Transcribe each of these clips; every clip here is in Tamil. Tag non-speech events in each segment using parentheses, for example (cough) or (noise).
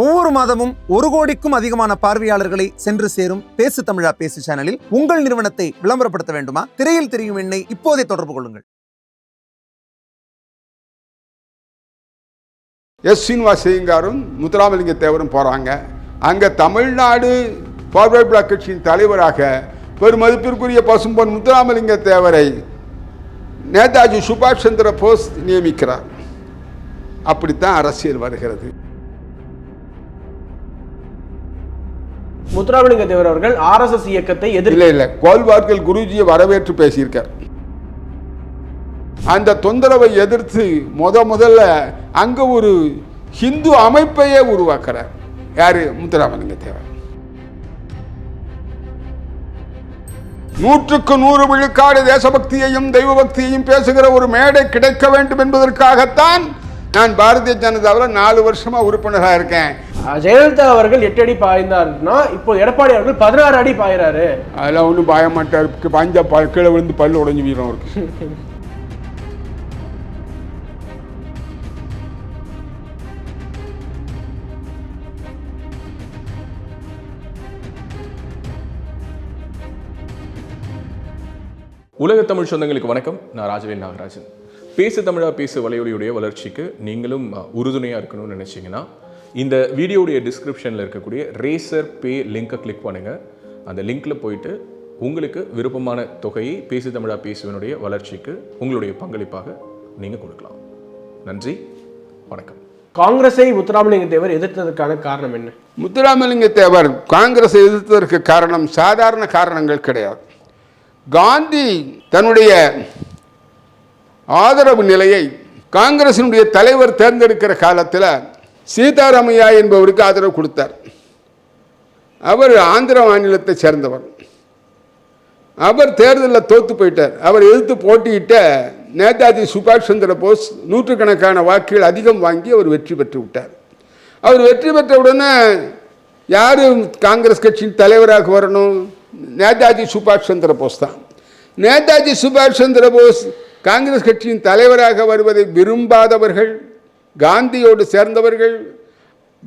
ஒவ்வொரு மாதமும் ஒரு கோடிக்கும் அதிகமான பார்வையாளர்களை சென்று சேரும் பேசு தமிழா பேசு சேனலில் உங்கள் நிறுவனத்தை விளம்பரப்படுத்த வேண்டுமா? திரையில் தெரியும் எண்ணை இப்போதே தொடர்பு கொள்ளுங்கள். எஸ் சீனிவாஸ் ஐயங்காரும் முத்துராமலிங்க தேவரும் போகிறாங்க அங்கே தமிழ்நாடு ஃபார்வர்ட் பிளாக் கட்சியின் தலைவராக பெருமதிப்பிற்குரிய பசும்பொன் முத்துராமலிங்க தேவரை நேதாஜி சுபாஷ் சந்திர போஸ் நியமிக்கிறார். அப்படித்தான் அரசியல் வருகிறது. முத்துராமலிங்க தேவர் அவர்கள் ஆர்எஸ்எஸ் இயக்கத்தை எதிர் இல்லை இல்லை. கோல்வார்கள் குருஜியை வரவேற்று பேசியிருக்கார். அந்த தொந்தரவை எதிர்த்து முத முதல்ல அங்கே ஒரு ஹிந்து அமைப்பையே உருவாக்குறார். யாரு? முத்துராமலிங்க தேவர் நூற்றுக்கு நூறு விழுக்காடு தேசபக்தியையும் தெய்வ பக்தியையும் பேசுகிற ஒரு மேடை கிடைக்க வேண்டும் என்பதற்காகத்தான் நான் பாரதிய ஜனதாவில் நாலு வருஷமா உறுப்பினராக இருக்கேன். ஜெயலலிதா அவர்கள் எட்டு அடி பாய்ந்தார்னா இப்போ எடப்பாடி அவர்கள் பதினாறு அடி பாயிறாரு. அதெல்லாம் ஒன்றும் பாய மாட்டார். பாஞ்சா ப கீழே விழுந்து பல்லு உடஞ்சி வீரம் இருக்கு உலக தமிழ் சொந்தங்களுக்கு வணக்கம். நான் ராஜவேல் நாகராஜன். பேசு தமிழா பேசு வலையொலியுடைய வளர்ச்சிக்கு நீங்களும் அஹ், உறுதுணையா இருக்கணும்னு நினைச்சீங்கன்னா இந்த வீடியோடைய டிஸ்கிரிப்ஷனில் இருக்கக்கூடிய ரேசர் பே லிங்கை கிளிக் பண்ணுங்க. அந்த லிங்க்ல போயிட்டு உங்களுக்கு விருப்பமான தொகையை பேசு தமிழா பேசுவனுடைய வளர்ச்சிக்கு உங்களுடைய பங்களிப்பாக நீங்க கொடுக்கலாம். நன்றி வணக்கம். காங்கிரஸை முத்துராமலிங்க தேவர் எதிர்த்ததற்கான காரணம் என்ன? முத்துராமலிங்க தேவர் காங்கிரஸை எதிர்த்ததற்கு காரணம் சாதாரண காரணங்கள் கிடையாது. காந்தி தன்னுடைய ஆதரவு நிலையை காங்கிரசினுடைய தலைவர் தேர்ந்தெடுக்கிற காலத்தில் சீதாராமையா என்பவருக்கு ஆதரவு கொடுத்தார். அவர் ஆந்திர மாநிலத்தை சேர்ந்தவர். அவர் தேர்தலில் தோத்து போயிட்டார். அவர் எதிர்த்து போட்டியிட்ட நேதாஜி சுபாஷ் சந்திர போஸ் நூற்றுக்கணக்கான வாக்குகள் அதிகம் வாங்கி அவர் வெற்றி பெற்று விட்டார். அவர் வெற்றி பெற்ற உடனே யார் காங்கிரஸ் கட்சியின் தலைவராக வரணும்? நேதாஜி சுபாஷ் சந்திர போஸ் தான். நேதாஜி சுபாஷ் சந்திர போஸ் காங்கிரஸ் கட்சியின் தலைவராக வருவதை விரும்பாதவர்கள் காந்தியோடு சேர்ந்தவர்கள்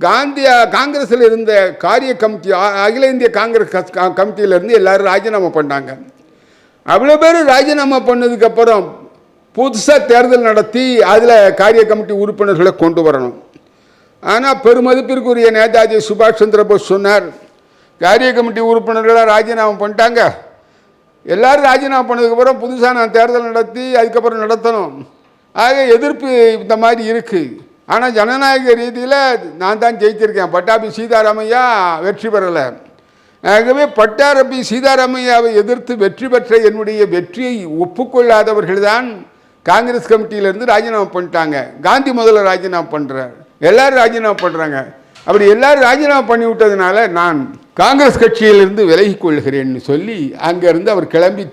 காந்தியா காங்கிரஸில் இருந்த காரிய கமிட்டி அகில இந்திய காங்கிரஸ் கஸ்- கமிட்டியிலேருந்து எல்லாரும் ராஜினாமா பண்ணாங்க. அவ்வளோ பேர் ராஜினாமா பண்ணதுக்கப்புறம் புதுசாக தேர்தல் நடத்தி அதில் காரிய கமிட்டி உறுப்பினர்களை கொண்டு வரணும். ஆனால் பெருமதிப்பிற்குரிய நேதாஜி சுபாஷ் சந்திர போஸ் சொன்னார் காரிய கமிட்டி உறுப்பினர்களாக ராஜினாமா பண்ணிட்டாங்க எல்லாரும் ராஜினாமா பண்ணதுக்கப்புறம் புதுசாக நான் தேர்தல் நடத்தி அதுக்கப்புறம் நடத்தணும். ஆக எதிர்ப்பு இந்த மாதிரி இருக்குது ஆனால் ஜனநாயக ரீதியில் நான் தான் ஜெயிச்சிருக்கேன் பட்டாபி சீதாராமையா வெற்றி பெறலை. ஆகவே பட்டாரபி சீதாராமையாவை எதிர்த்து வெற்றி பெற்ற என்னுடைய வெற்றியை ஒப்புக்கொள்ளாதவர்கள் தான் காங்கிரஸ் கமிட்டியிலேருந்து ராஜினாமா பண்ணிட்டாங்க. காந்தி முதல்ல ராஜினாமா பண்ணுறார் எல்லாரும் ராஜினாமா பண்ணுறாங்க அப்படி எல்லாரும் ராஜினாமா பண்ணி விட்டதுனால நான் காங்கிரஸ் கட்சியிலிருந்து விலகி கொள்கிறேன்னு சொல்லி அங்கேருந்து அவர் கிளம்பி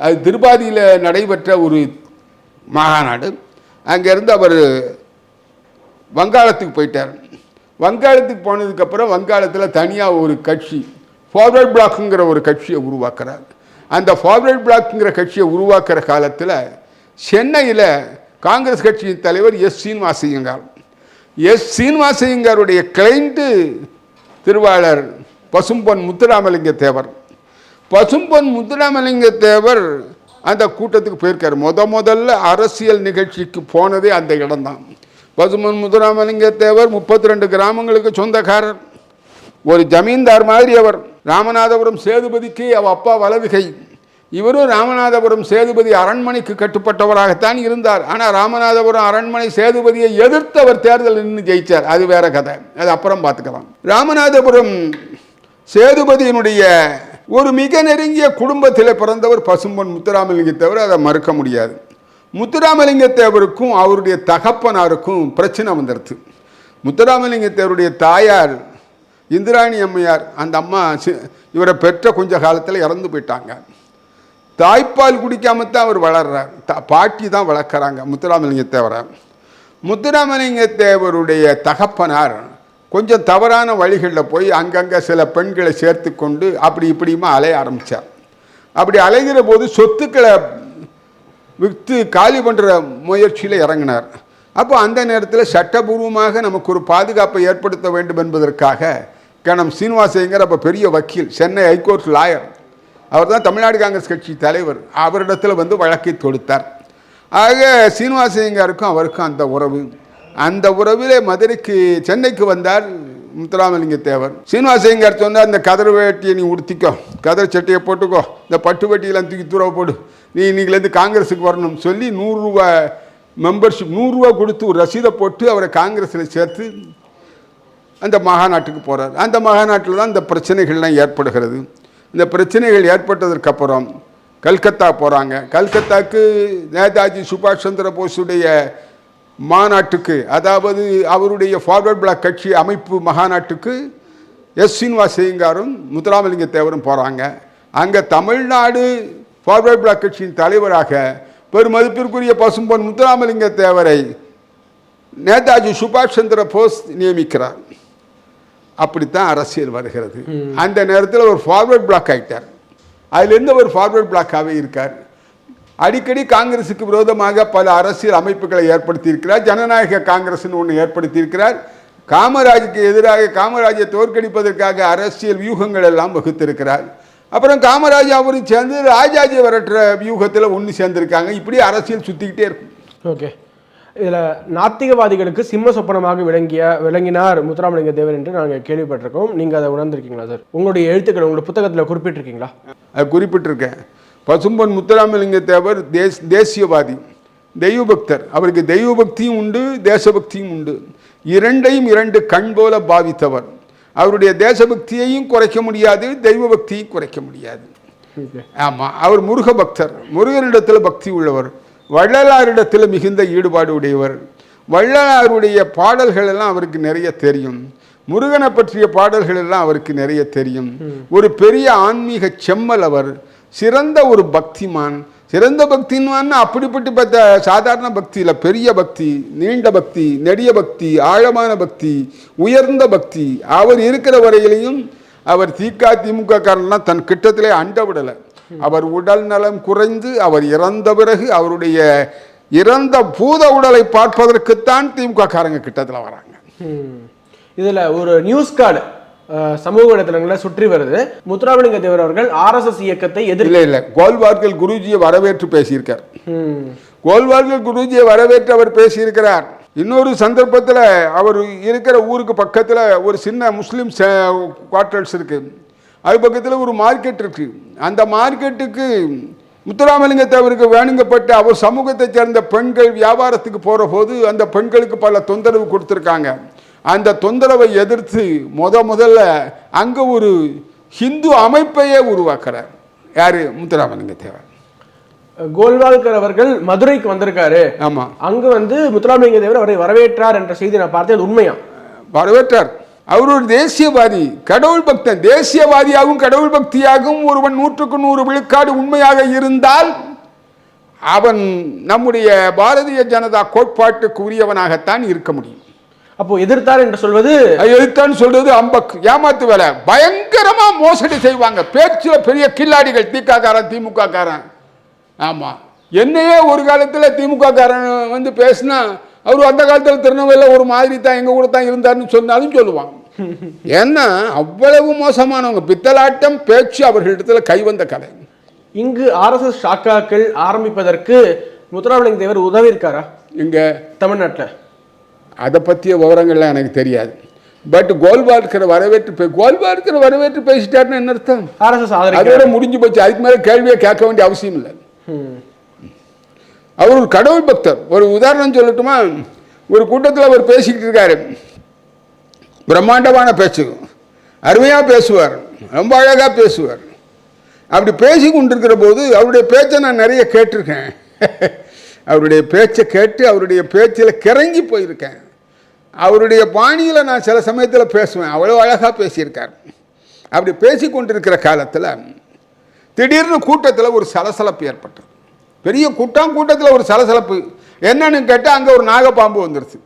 அது திருப்பாதியில் நடைபெற்ற ஒரு மாநாடு அங்கேருந்து அவர் வங்காளத்துக்கு போயிட்டார். வங்காளத்துக்கு போனதுக்கப்புறம் வங்காளத்தில் தனியாக ஒரு கட்சி ஃபார்வர்ட் பிளாக்குங்கிற ஒரு கட்சியை உருவாக்குறார். அந்த ஃபார்வர்ட் பிளாக்குங்கிற கட்சியை உருவாக்குற காலத்தில் சென்னையில் காங்கிரஸ் கட்சியின் தலைவர் எஸ் சீனிவாசையங்கார் எஸ் சீனிவாசையங்காருடைய கிளைண்ட்டு திருவாளர் பசும்பொன் முத்துராமலிங்க தேவர் பசும்பொன் முத்துராமலிங்க தேவர் அந்த கூட்டத்துக்கு போயிருக்கார். முத முதல்ல அரசியல் நிகழ்ச்சிக்கு போனதே அந்த இடம்தான். பசும்பொன் முத்துராமலிங்க தேவர் முப்பத்தி ரெண்டு கிராமங்களுக்கு சொந்தக்காரர். ஒரு ஜமீன்தார் மாதிரி அவர். ராமநாதபுரம் சேதுபதிக்கு அவ அப்பா வலதுகை இவரும் ராமநாதபுரம் சேதுபதி அரண்மனைக்கு கட்டுப்பட்டவராகத்தான் இருந்தார். ஆனால் ராமநாதபுரம் அரண்மனை சேதுபதியை எதிர்த்து அவர் தேர்தல் நின்று ஜெயிச்சார். அது வேற கதை. அது அப்புறம் பார்த்துக்கலாம். ராமநாதபுரம் சேதுபதியினுடைய ஒரு மிக நெருங்கிய குடும்பத்தில் பிறந்தவர் பசும்பொன் முத்துராமலிங்க தேவர் அதை மறுக்க முடியாது. முத்துராமலிங்க தேவருக்கும் அவருடைய தகப்பனாருக்கும் பிரச்சனை வந்துடுது முத்துராமலிங்க தேவருடைய தாயார் இந்திராணி அம்மையார் அந்த அம்மா இவரை பெற்ற கொஞ்ச காலத்தில் இறந்து போயிட்டாங்க. தாய்ப்பால் குடிக்காம தான் அவர் வளர்றார். த பாட்டி தான் வளர்க்குறாங்க முத்துராமலிங்க தேவரை முத்துராமலிங்க தேவருடைய தகப்பனார் கொஞ்சம் தவறான வழிகளில் போய் அங்கங்கே சில பெண்களை சேர்த்து கொண்டு அப்படி இப்படியுமா அலைய ஆரம்பித்தார் அப்படி அலைகிற போது சொத்துக்களை விற்று காலி பண்ணுற முயற்சியில் இறங்கினார். அப்போ அந்த நேரத்தில் சட்டபூர்வமாக நமக்கு ஒரு பாதுகாப்பை ஏற்படுத்த வேண்டும் என்பதற்காக கணம் சீனிவாசையங்கர் அப்போ பெரிய வக்கீல் சென்னை ஹைகோர்ட் லாயர் அவர் தான் தமிழ்நாடு காங்கிரஸ் கட்சி தலைவர். அவரிடத்தில் வந்து வழக்கை தொடுத்தார். ஆக சீனிவாசையங்காருக்கும் அவருக்கும் அந்த உறவு. அந்த உறவிலே மதுரைக்கு சென்னைக்கு வந்தார் முத்துராமலிங்க தேவர். சீனிவாசையங்கார் சொன்னார் இந்த கதர் வேட்டியை நீ உடுத்திக்கோ. கதர் சட்டையை போட்டுக்கோ. இந்த பட்டு வேட்டியெல்லாம் தூக்கி தூர போடு. நீ இன்னைக்குலேருந்து காங்கிரஸுக்கு வரணும் சொல்லி நூறுரூவா மெம்பர்ஷிப் நூறுரூவா கொடுத்து ஒரு ரசீதை போட்டு அவரை காங்கிரஸில் சேர்த்து அந்த மகாநாட்டுக்கு போகிறார் அந்த மகாநாட்டில் தான் இந்த பிரச்சனைகள்லாம் ஏற்படுகிறது. இந்த பிரச்சனைகள் ஏற்பட்டதற்கப்புறம் கல்கத்தா போகிறாங்க கல்கத்தாவுக்கு நேதாஜி சுபாஷ் சந்திர போஸுடைய மாநாட்டுக்கு அதாவது அவருடைய ஃபார்வர்ட் பிளாக் கட்சி அமைப்பு மகாநாட்டுக்கு எஸ் சீனிவாசையங்காரும் முத்துராமலிங்க தேவரும் போகிறாங்க அங்கே தமிழ்நாடு ஃபார்வர்ட் பிளாக் கட்சியின் தலைவராக பெருமதிப்பிற்குரிய பசும்பொன் முத்துராமலிங்க தேவரை நேதாஜி சுபாஷ் சந்திர போஸ் நியமிக்கிறார். அப்படித்தான் அரசியல் வருகிறது. அந்த நேரத்தில் ஒரு ஃபார்வர்ட் பிளாக் ஆயிட்டார். அதிலிருந்து ஒரு ஃபார்வர்ட் பிளாக்காகவே இருக்கார். அடிக்கடி காங்கிரஸுக்கு விரோதமாக பல அரசியல் அமைப்புகளை ஏற்படுத்தியிருக்கிறார். ஜனநாயக காங்கிரஸ்னு ஒன்று ஏற்படுத்தியிருக்கிறார். காமராஜுக்கு எதிராக காமராஜை தோற்கடிப்பதற்காக அரசியல் வியூகங்கள் எல்லாம் வகுத்திருக்கிறார். அப்புறம் காமராஜ் அவரும் சேர்ந்து ராஜாஜி வரட்டுற வியூகத்தில் ஒன்று சேர்ந்திருக்காங்க. இப்படி அரசியல் சுற்றிக்கிட்டே இருக்கும். ஓகே. இதுல நாத்திகவாதிகளுக்கு சிம்ம சொப்பனமாக விளங்கிய விளங்கினார் முத்துராமலிங்க தேவர் என்று நாங்கள் கேள்விப்பட்டிருக்கோம். நீங்க அதை உணர்ந்திருக்கீங்களா சார் உங்களுடைய எழுத்துக்கள் உங்களுடைய புத்தகத்துல குறிப்பிட்டிருக்கீங்களா? அது குறிப்பிட்டிருக்கேன். பசும்பொன் முத்துராமலிங்க தேவர் தேஸ் தேசியவாதி தெய்வபக்தர். அவருக்கு தெய்வபக்தியும் உண்டு தேசபக்தியும் உண்டு. இரண்டையும் இரண்டு கண் போல பாவித்தவர். அவருடைய தேசபக்தியையும் குறைக்க முடியாது தெய்வ பக்தியையும் குறைக்க முடியாது. ஆமாம் அவர் முருக பக்தர் முருகனிடத்தில் பக்தி உள்ளவர். வள்ளலாரிடத்தில் மிகுந்த ஈடுபாடு உடையவர். வள்ளலாருடைய பாடல்கள் எல்லாம் அவருக்கு நிறைய தெரியும். முருகனை பற்றிய பாடல்கள் எல்லாம் அவருக்கு நிறைய தெரியும். ஒரு பெரிய ஆன்மீக செம்மல் அவர். சிறந்த ஒரு பக்திமான். சிறந்த பக்தின்னு அப்படிப்பட்ட சாதாரண பக்தி இல்லை. பெரிய பக்தி நீண்ட பக்தி நெடிய பக்தி ஆழமான பக்தி உயர்ந்த பக்தி. அவர் இருக்கிற வரையிலையும் அவர் திக திமுக காரன்லாம் தன் கிட்டத்திலே அண்ட விடலை. அவர் உடல் நலம் குறைந்து அவர் இறந்த பிறகு அவருடைய இறந்த பூத உடலை பார்ப்பதற்குத்தான் திமுக காரங்க கிட்டத்தில் வராங்க. ம். இதுல ஒரு நியூஸ் கார்டு சமூக வலைதளங்களில் சுற்றி வருது. முத்துராமலிங்க தேவர் அவர்கள் ஆர்எஸ்எஸ் இயக்கத்தை எதிர் இல்லை இல்லை. கோல்வார்கள் குருஜியை வரவேற்று பேசியிருக்கார். ம். கோல்வார்கள் குருஜியை வரவேற்று அவர் பேசியிருக்கிறார். இன்னொரு சந்தர்ப்பத்தில் அவர் இருக்கிற ஊருக்கு பக்கத்தில் ஒரு சின்ன முஸ்லீம் குவார்டர்ஸ் இருக்கு. அது பக்கத்தில் ஒரு மார்க்கெட் இருக்கு. அந்த மார்க்கெட்டுக்கு முத்துராமலிங்க தேவருக்கு வேணுங்கப்பட்ட அவர் சமூகத்தைச் சேர்ந்த பெண்கள் வியாபாரத்துக்கு போகிற போது அந்த பெண்களுக்கு பல தொந்தரவு கொடுத்துருக்காங்க. அந்த தொந்தரவை எதிர்த்து முத முதல்ல அங்கே ஒரு ஹிந்து அமைப்பையே உருவாக்குறார். யார்? முத்துராமலிங்க தேவர் கோல்வால்கர் அவர்கள் மதுரைக்கு வந்திருக்காரு. ஆமாம் அங்க வந்து முத்துராமலிங்க தேவர் அவரை வரவேற்றார் என்ற செய்தி நான் பார்த்தேன். அது உண்மையா? வரவேற்றார். அவர் ஒரு தேசியவாதி கடவுள் பக்தன் தேசியவாதியாகவும் கடவுள் பக்தியாகவும் ஒருவன் நூற்றுக்கு நூறு விழுக்காடு உண்மையாக இருந்தால் அவன் நம்முடைய பாரதிய ஜனதா கோட்பாட்டுக்கு உரியவனாகத்தான் இருக்க முடியும். அப்போ எதிர்த்தார் என்று சொல்வது? எழுத்தான்னு சொல்றது அம்பக் ஏமாத்து வேலை. பயங்கரமா மோசடி செய்வாங்க. பேச்சுல பெரிய கில்லாடிகள் திக காரன் திமுக காரன் ஆமா. என்னையே ஒரு காலத்துல திமுக காரன் வந்து பேசினா அவர் அந்த காலத்தில் திருநெல்வேலியில் ஒரு மாதிரி தான் எங்க கூட தான் இருந்தாருன்னு சொன்னாலும் சொல்லுவாங்க (laughs) ஏன்னா அவ்வளவு மோசமானவங்க. பித்தலாட்டம் பேச்சு அவர்களிடத்துல கைவந்த கலை இங்கு ஆர்எஸ்எஸ் ஷாக்காக்கள் ஆரம்பிப்பதற்கு முத்துராமலிங்க தேவர் உதவி இருக்காரா? இங்க தமிழ்நாட்டுல. அதை பற்றிய விவரங்கள்லாம் எனக்கு தெரியாது. பட் கோல்வார்க்கரை வரவேற்று பே கோல்வார்க்கரை வரவேற்று பேசிட்டாருன்னு என்ன அர்த்தம்? ஆர்எஸ்எஸ் அதோட முடிஞ்சு போச்சு. அதுக்கு மேலே கேள்வியை கேட்க வேண்டிய அவசியம் இல்லை. அவர் கடவுள் பக்தர். ஒரு உதாரணம் சொல்லட்டுமா? ஒரு கூட்டத்தில் அவர் பேசிக்கிட்டு இருக்காரு. பிரம்மாண்டமான பேச்சு. அருமையாக பேசுவார். ரொம்ப அழகாக பேசுவார். அப்படி பேசி கொண்டிருக்கிற போது அவருடைய பேச்சை நான் நிறைய கேட்டிருக்கேன். (laughs) அவருடைய பேச்சை கேட்டு அவருடைய பேச்சில் கிறங்கி போயிருக்கேன். அவருடைய பாணியில் நான் சில சமயத்தில் பேசுவேன். அவ்வளோ அழகாக பேசியிருக்கார். அப்படி பேசி கொண்டிருக்கிற காலத்தில் திடீர்னு கூட்டத்தில் ஒரு சலசலப்பு ஏற்பட்டது. பெரிய கூட்டம் கூட்டத்தில் ஒரு சலசலப்பு. என்னன்னு கேட்டால் அங்கே ஒரு நாகப்பாம்பு வந்துருச்சு.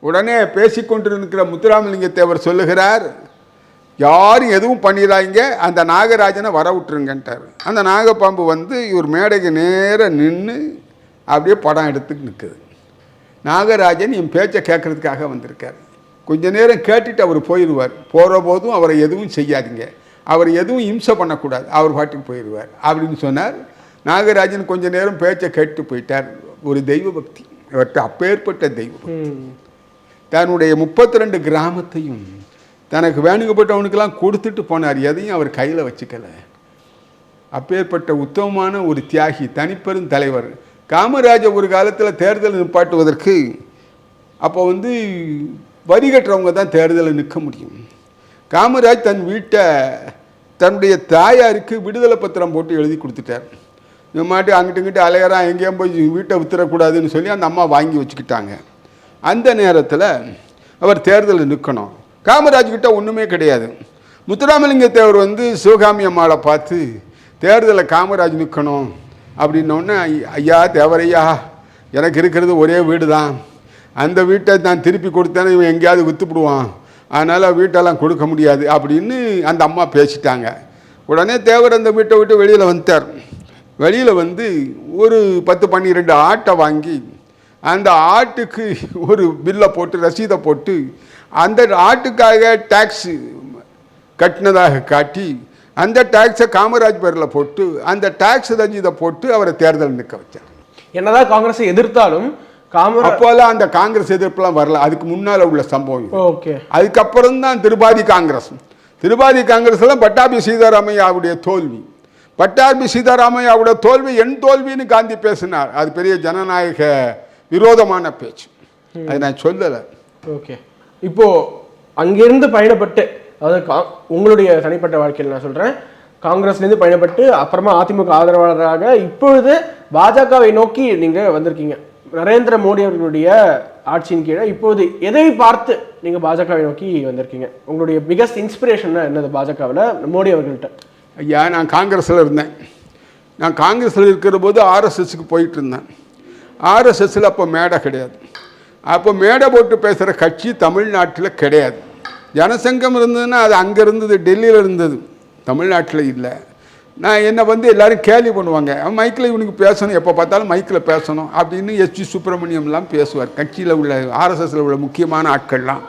உடனே பேசிக்கொண்டிருக்கிற முத்துராமலிங்க தேவர் சொல்லுகிறார் யாரும் எதுவும் பண்ணிடாதீங்க அந்த நாகராஜனை வர விட்டுருங்கன்ட்டார். அந்த நாகப்பாம்பு வந்து இவர் மேடைக்கு நேராக நின்று அப்படியே படம் எடுத்துட்டு நிற்குது நாகராஜன் என் பேச்சை கேட்கறதுக்காக வந்திருக்கார். கொஞ்ச நேரம் கேட்டுட்டு அவர் போயிடுவார். போகிற போதும் அவரை எதுவும் செய்யாதீங்க. அவர் எதுவும் இம்சை பண்ணக்கூடாது. அவர் பாட்டுக்கு போயிடுவார் அப்படின்னு சொன்னார். நாகராஜன் கொஞ்ச நேரம் பேச்சை கேட்டு போயிட்டார். ஒரு தெய்வ பக்தி அவர்கிட்ட அப்பேற்பட்ட தெய்வ பக்தி. தன்னுடைய முப்பத்தி ரெண்டு கிராமத்தையும் தனக்கு வேணுங்கப்பட்டவனுக்கெல்லாம் கொடுத்துட்டு போனார். எதையும் அவர் கையில் வச்சுக்கலை. அப்பேற்பட்ட உத்தமமான ஒரு தியாகி தனிப்பெரும் தலைவர். காமராஜர் ஒரு காலத்தில் தேர்தல் நிப்பாட்டுவதற்கு அப்போ வந்து வரி கட்டுறவங்க தான் தேர்தலில் நிற்க முடியும். காமராஜ் தன் வீட்டை தன்னுடைய தாயாருக்கு விடுதலை பத்திரம் போட்டு எழுதி கொடுத்துட்டார். இந்த மாதிரி அங்கிட்டு இங்கிட்டு அலையறான் எங்கேயும் போய் வீட்டை வித்துறக்கூடாதுன்னு சொல்லி அந்த அம்மா வாங்கி வச்சுக்கிட்டாங்க. அந்த நேரத்தில் அவர் தேர்தலில் நிற்கணும் காமராஜ் கிட்ட ஒன்றுமே கிடையாது. முத்துராமலிங்க தேவர் வந்து சிவகாமி அம்மாவை பார்த்து தேர்தலில் காமராஜ் நிற்கணும் அப்படின்னோடனே ஐயா தேவரையா எனக்கு இருக்கிறது ஒரே வீடு தான் அந்த வீட்டை நான் திருப்பி கொடுத்தேன்னு இவன் எங்கேயாவது விற்றுப்பிடுவான் அதனால் வீட்டெல்லாம் கொடுக்க முடியாது. அப்படின்னு அந்த அம்மா பேசிட்டாங்க. உடனே தேவர் அந்த வீட்டை விட்டு வெளியில் வந்துட்டார். வெளியில் வந்து ஒரு பத்து பன்னிரெண்டு ஆட்டை வாங்கி அந்த ஆட்டுக்கு ஒரு பில்லை போட்டு ரசீதை போட்டு அந்த ஆட்டுக்காக டேக்ஸ் கட்டினதாக காட்டி அந்த டேக்ஸை காமராஜ் பேரில் போட்டு அந்த டேக்ஸ் ரசீதை போட்டு அவரை தேர்தல் நிற்க வச்சார். என்னதான் காங்கிரஸை எதிர்த்தாலும் அப்போல்லாம் அந்த காங்கிரஸ் எதிர்ப்புலாம் வரல. அதுக்கு முன்னால் உள்ள சம்பவம். ஓகே. அதுக்கப்புறம் தான் திருபாதி காங்கிரஸ். திருபாதி காங்கிரஸ்ல பட்டாபி சீதாராமையாவுடைய தோல்வி. பட்டாபி சீதாராமையாவுடைய தோல்வி என் தோல்வின்னு காந்தி பேசினார். அது பெரிய ஜனநாயக விரோதமான பேச்சு. அது நான் சொல்லலை. ஓகே. இப்போ அங்கிருந்து பயணப்பட்டு அதாவது கா- உங்களுடைய தனிப்பட்ட வாழ்க்கையில் நான் சொல்றேன். காங்கிரஸ்லேருந்து பயணப்பட்டு அப்புறமா அதிமுக ஆதரவாளராக இப்பொழுது பாஜகவை நோக்கி நீங்க வந்திருக்கீங்க. நரேந்திர மோடி அவர்களுடைய ஆட்சியின் கீழே இப்போது எதை பார்த்து நீங்க பாஜகவை நோக்கி வந்திருக்கீங்க? உங்களுடைய பிகஸ்ட் இன்ஸ்பிரேஷன் என்னது பாஜகவில்? மோடி அவர்கள்ட்ட. ஐயா நான் காங்கிரஸில் இருந்தேன். நான் காங்கிரஸில் இருக்கிற போது ஆர்எஸ்எஸ்க்கு போயிட்டு இருந்தேன். ஆர்எஸ்எஸ்ஸில் அப்போ மேடை கிடையாது. அப்போ மேடை போட்டு பேசுகிற கட்சி தமிழ்நாட்டில் கிடையாது. ஜனசங்கம் இருந்ததுன்னா அது அங்கே இருந்தது டெல்லியில் இருந்தது. தமிழ்நாட்டில் இல்லை. நான் என்னை வந்து எல்லோரும் கேலி பண்ணுவாங்க. மைக்கில் இவனுக்கு பேசணும் எப்போ பார்த்தாலும் மைக்கில் பேசணும் அப்படின்னு எஸ்பி சுப்பிரமணியம்லாம் பேசுவார். கட்சியில் உள்ள ஆர்எஸ்எஸ்ல உள்ள முக்கியமான ஆட்கள்லாம்.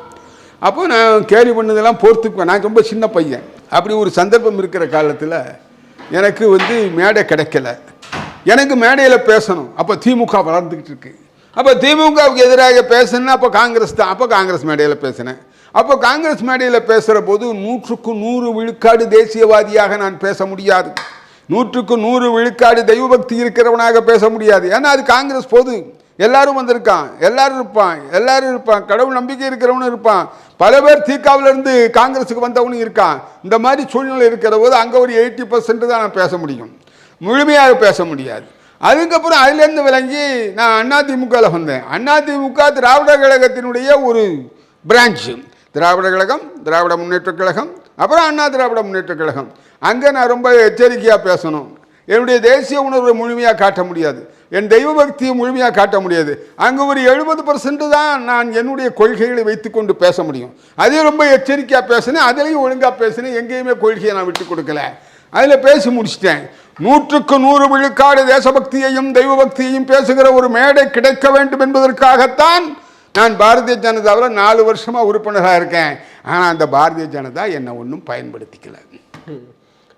அப்போ நான் கேலி பண்ணதெல்லாம் பொறுத்துக்குவேன் நான் ரொம்ப சின்ன பையன். அப்படி ஒரு சந்தர்ப்பம் இருக்கிற காலத்தில் எனக்கு வந்து மேடை கிடைக்கல. எனக்கு மேடையில் பேசணும். அப்போ திமுக வளர்ந்துக்கிட்டு இருக்கு. அப்போ திமுகவுக்கு எதிராக பேசணும்னா அப்போ காங்கிரஸ் தான். அப்போ காங்கிரஸ் மேடையில் பேசினேன். அப்போ காங்கிரஸ் மேடையில் பேசுகிற போது நூற்றுக்கு நூறு விழுக்காடு தேசியவாதியாக நான் பேச முடியாது. நூற்றுக்கு நூறு விழுக்காடு தெய்வபக்தி இருக்கிறவனாக பேச முடியாது. ஏன்னா அது காங்கிரஸ் பொது. எல்லாரும் வந்திருக்கான். எல்லாரும் இருப்பான். எல்லாரும் இருப்பான். கடவுள் நம்பிக்கை இருக்கிறவனும் இருப்பான். பல பேர் தீக்காவுல இருந்து காங்கிரஸுக்கு வந்தவனும் இருக்கான். இந்த மாதிரி சூழ்நிலை இருக்கிற போது அங்கே ஒரு எயிட்டி பர்சன்ட் தான் நான் பேச முடியும். முழுமையாக பேச முடியாது. அதுக்கப்புறம் அதுலேருந்து விளங்கி நான் அதிமுகவில் வந்தேன். அதிமுக திராவிட கழகத்தினுடைய ஒரு பிரான்ச்சு திராவிட கழகம் திராவிட முன்னேற்றக் கழகம் அப்புறம் அண்ணா திராவிட முன்னேற்றக் கழகம். அங்கே நான் ரொம்ப எச்சரிக்கையாக பேசணும். என்னுடைய தேசிய உணர்வை முழுமையாக காட்ட முடியாது. என் தெய்வ பக்தியை முழுமையாக காட்ட முடியாது. அங்கே ஒரு எழுபது பர்சன்ட் தான் நான் என்னுடைய கொள்கைகளை வைத்துக்கொண்டு பேச முடியும். அதையும் ரொம்ப எச்சரிக்கையாக பேசினேன். அதுலேயும் ஒழுங்காக பேசினேன். எங்கேயுமே கொள்கையை நான் விட்டு கொடுக்கல. அதில் பேசி முடிச்சிட்டேன். நூற்றுக்கு நூறு விழுக்காடு தேசபக்தியையும் தெய்வ பக்தியையும் பேசுகிற ஒரு மேடை கிடைக்க வேண்டும் என்பதற்காகத்தான் நான் பாரதிய ஜனதாவில் நாலு வருஷமாக உறுப்பினராக இருக்கேன். ஆனால் அந்த பாரதிய ஜனதா என்னை ஒன்றும் பயன்படுத்திக்கல.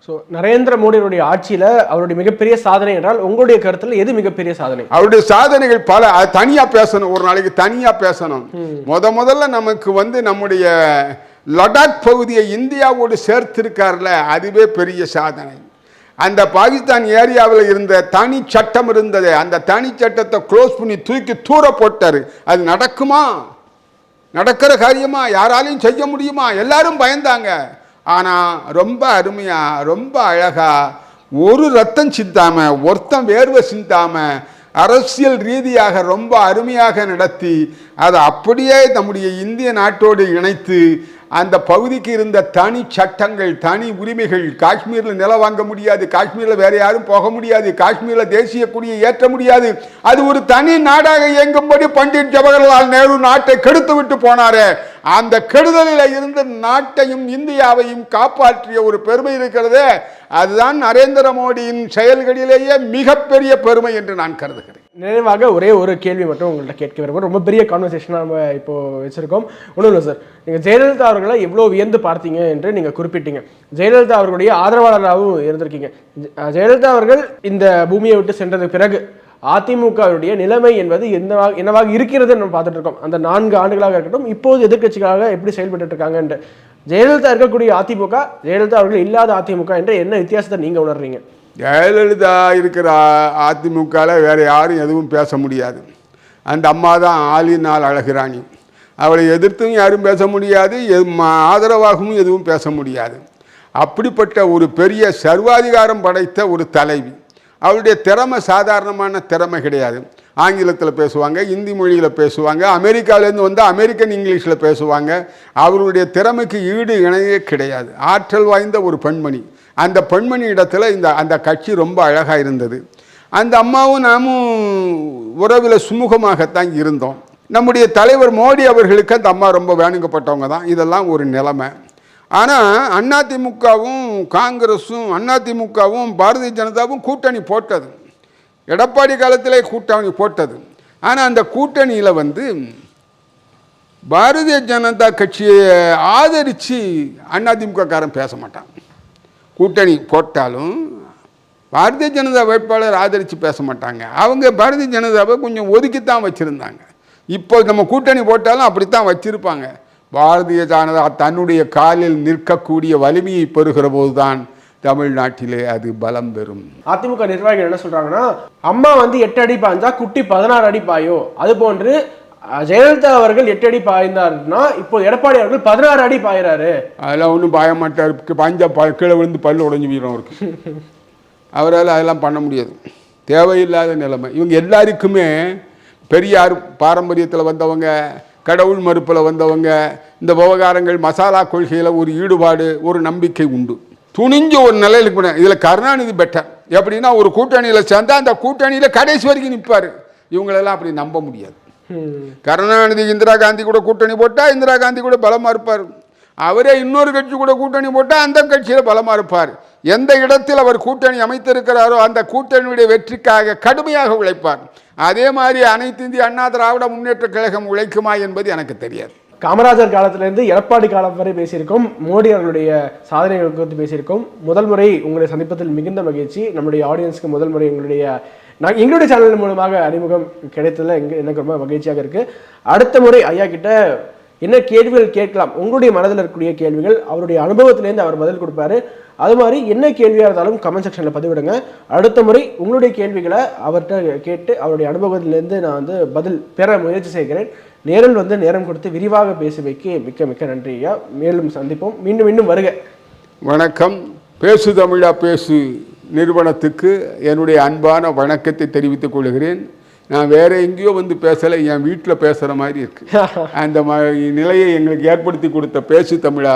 ஸோ நரேந்திர மோடியுடைய ஆட்சியில அவருடைய மிகப்பெரிய சாதனை என்றால் உங்களுடைய கருத்துல எது மிகப்பெரிய சாதனை? அவருடைய சாதனைகள் பல அது தனியா பேசணும் ஒரு நாளைக்கு தனியா பேசணும். முத முதல்ல நமக்கு வந்து நம்முடைய லடாக் பகுதியை இந்தியாவோடு சேர்த்திருக்கார்ல அதுவே பெரிய சாதனை. அந்த பாகிஸ்தான் ஏரியாவில் இருந்த தனி சட்டம் இருந்தது அந்த தனி சட்டத்தை க்ளோஸ் பண்ணி தூக்கி தூர போட்டார். அது நடக்குமா? நடக்கிற காரியமா? யாராலையும் செய்ய முடியுமா? எல்லாரும் பயந்தாங்க. ஆனால் ரொம்ப அருமையாக ரொம்ப அழகாக ஒரு ரத்தம் சிந்தாமல் ஒருத்தன் வேர்வை சிந்தாம அரசியல் ரீதியாக ரொம்ப அருமையாக நடத்தி அதை அப்படியே நம்முடைய இந்திய நாட்டோடு இணைத்து அந்த பகுதிக்கு இருந்த தனி சட்டங்கள் தனி உரிமைகள் காஷ்மீரில் நிலம் வாங்க முடியாது காஷ்மீரில் வேற யாரும் போக முடியாது காஷ்மீரில் தேசிய கொடியை ஏற்ற முடியாது. அது ஒரு தனி நாடாக இயங்கும்படி பண்டிட் ஜவஹர்லால் நேரு நாட்டை கெடுத்து விட்டு போனாரே. அந்த கெடுதலில் இருந்து நாட்டையும் இந்தியாவையும் காப்பாற்றிய ஒரு பெருமை இருக்கிறது அதுதான் நரேந்திர மோடியின் செயல்களிலேயே மிகப்பெரிய பெருமை என்று நான் கருதுகிறேன். நிறைவாக ஒரே ஒரு கேள்வி மட்டும் உங்கள்கிட்ட கேட்க விரும்புகிறோம் ரொம்ப பெரிய கான்வர்சேஷனாக நம்ம இப்போ வச்சிருக்கோம். ஒன்றும் இல்லை சார் நீங்கள் ஜெயலலிதா அவர்களை எவ்வளோ வியந்து பார்த்தீங்க என்று நீங்கள் குறிப்பிட்டீங்க. ஜெயலலிதா அவர்களுடைய ஆதரவாளராகவும் இருந்திருக்கீங்க. ஜெ- ஜெயலலிதா அவர்கள் இந்த பூமியை விட்டு சென்றது பிறகு அதிமுகவுடைய நிலைமை என்பது என்னவாக என்னவாக இருக்கிறது நம்ம பார்த்துட்டு இருக்கோம் அந்த நான்கு ஆண்டுகளாக இருக்கட்டும் இப்போது எதிர்கட்சிகளாக எப்படி செயல்பட்டு இருக்காங்கன்ற ஜெயலலிதா இருக்கக்கூடிய அதிமுக ஜெயலலிதா அவர்கள் இல்லாத அதிமுக என்ற என்ன வித்தியாசத்தை நீங்க உணர்றீங்க? ஜெயலலிதா இருக்கிற அ- அதிமுகவில் வேற யாரும் எதுவும் பேச முடியாது. அந்த அம்மா தான் ஆளினால் அழகுராணி. அவளை எதிர்த்தும் யாரும் பேச முடியாது ஆதரவாகவும் எதுவும் பேச முடியாது. அப்படிப்பட்ட ஒரு பெரிய சர்வாதிகாரம் படைத்த ஒரு தலைவி. அவருடைய திறமை சாதாரணமான திறமை கிடையாது. ஆங்கிலத்தில் பேசுவாங்க இந்தி மொழியில் பேசுவாங்க அமெரிக்காவிலேருந்து வந்தால் அமெரிக்கன் இங்கிலீஷில் பேசுவாங்க. அவருடைய திறமைக்கு ஈடு இணையே கிடையாது. ஆற்றல் வாய்ந்த ஒரு பெண்மணி. அந்த பெண்மணி இடத்துல இந்த அந்த கட்சி ரொம்ப அழகாக இருந்தது. அந்த அம்மாவும் நாமும் உறவில் சுமூகமாகத்தான் இருந்தோம். நம்முடைய தலைவர் மோடி அவர்களுக்கு அந்த அம்மா ரொம்ப வேணுங்கப்பட்டவங்க தான். இதெல்லாம் ஒரு நிலைமை. ஆனால் அதிமுகவும் காங்கிரஸும் அதிமுகவும் பாரதிய ஜனதாவும் கூட்டணி போட்டது. எடப்பாடி காலத்திலே கூட்டணி போட்டது. ஆனால் அந்த கூட்டணியில் வந்து பாரதிய ஜனதா கட்சியை ஆதரித்து அதிமுககாரன் பேச மாட்டான். கூட்டணி போட்டாலும் பாரதிய ஜனதா வேட்பாளர் ஆதரித்து பேச மாட்டாங்க. அவங்க பாரதிய ஜனதாவை கொஞ்சம் ஒதுக்கித்தான் வச்சுருந்தாங்க. இப்போ நம்ம கூட்டணி போட்டாலும் அப்படித்தான் வச்சுருப்பாங்க. பாரதிய ஜனதா தன்னுடைய காலில் நிற்கக்கூடிய வலிமையை பெறுகிற போதுதான் தமிழ்நாட்டிலே அது பலம் பெறும். அதிமுக நிர்வாகிகள் என்ன சொல்றாங்கன்னா அம்மா வந்து எட்டு அடி பாய்ஞ்சா குட்டி பதினாறு அடி பாயோ அது போன்று ஜெயலலிதா அவர்கள் எட்டு அடி பாய்ந்தாருன்னா இப்போ எடப்பாடி அவர்கள் பதினாறு அடி பாயிறாரு. அதெல்லாம் ஒன்றும் பாய மாட்டார். பாஞ்சா ப கீழே விழுந்து பல்லு உடஞ்சி போயிடும் அவருக்கு. அவரால் அதெல்லாம் பண்ண முடியாது. தேவையில்லாத நிலைமை. இவங்க எல்லாருக்குமே பெரியார் பாரம்பரியத்தில் வந்தவங்க கடவுள் மறுப்பில் வந்தவங்க இந்த விவகாரங்கள் மசாலா கொள்கையில் ஒரு ஈடுபாடு ஒரு நம்பிக்கை உண்டு. துணிஞ்ச ஒரு நிலையில் இருக்கணும் இதில் கருணாநிதி பெட்டர் எப்படின்னா ஒரு கூட்டணியில் சேர்ந்தால் அந்த கூட்டணியில் கடைசி வரைக்கும் நிற்பார் இவங்களெல்லாம் அப்படி நம்ப முடியாது. கருணாநிதி இந்திரா காந்தி கூட கூட்டணி போட்டால் இந்திரா காந்தி கூட பலமாக இருப்பார். அவரே இன்னொரு கட்சி கூட கூட்டணி போட்டால் அந்த கட்சியில் பலமாக இருப்பார். எந்த இடத்தில் அவர் கூட்டணி அமைத்திருக்கிறாரோ அந்த கூட்டணியுடைய வெற்றிக்காக கடுமையாக உழைப்பார். அதே மாதிரி அனைத்து இந்திய அண்ணா திராவிட முன்னேற்ற கழகம் உழைக்குமா என்பது எனக்கு தெரியாது. காமராஜர் காலத்திலிருந்து எடப்பாடி காலம் வரை பேசியிருக்கோம். மோடி அவர்களுடைய சாதனைகள் குறித்து பேசியிருக்கோம். முதல் முறை உங்களை சந்திப்பதில் மிகுந்த மகிழ்ச்சி. நம்முடைய ஆடியன்ஸ்க்கு முதல் முறை உங்களுடைய நான் எங்களுடைய சேனல் மூலமாக அறிமுகம் கிடைத்ததில் எங்க எனக்கு ரொம்ப மகிழ்ச்சியாக இருக்குது அடுத்த முறை ஐயா கிட்ட என்ன கேள்விகள் கேட்கலாம்? உங்களுடைய மனதில் இருக்கக்கூடிய கேள்விகள் அவருடைய அனுபவத்திலேருந்து அவர் பதில் கொடுப்பாரு. அது மாதிரி என்ன கேள்வியாக இருந்தாலும் கமெண்ட் செக்ஷனில் பதிவிடுங்க. அடுத்த முறை உங்களுடைய கேள்விகளை அவர்கிட்ட கேட்டு அவருடைய அனுபவத்திலேருந்து நான் வந்து பதில் பெற முயற்சி செய்கிறேன். நேரில் வந்து நேரம் கொடுத்து விரிவாக பேசுவைக்கு மிக்க மிக்க நன்றி ஐயா. மேலும் சந்திப்போம். மீண்டும் மீண்டும் வருக. வணக்கம். பேசு தமிழா பேசு நிறுவனத்துக்கு என்னுடைய அன்பான வணக்கத்தை தெரிவித்துக் கொள்கிறேன். நான் வேற எங்கேயோ வந்து பேசலை என் வீட்டில் பேசுகிற மாதிரி இருக்கு. (laughs) அந்த ம நிலையை எங்களுக்கு ஏற்படுத்தி கொடுத்த பேசு தமிழா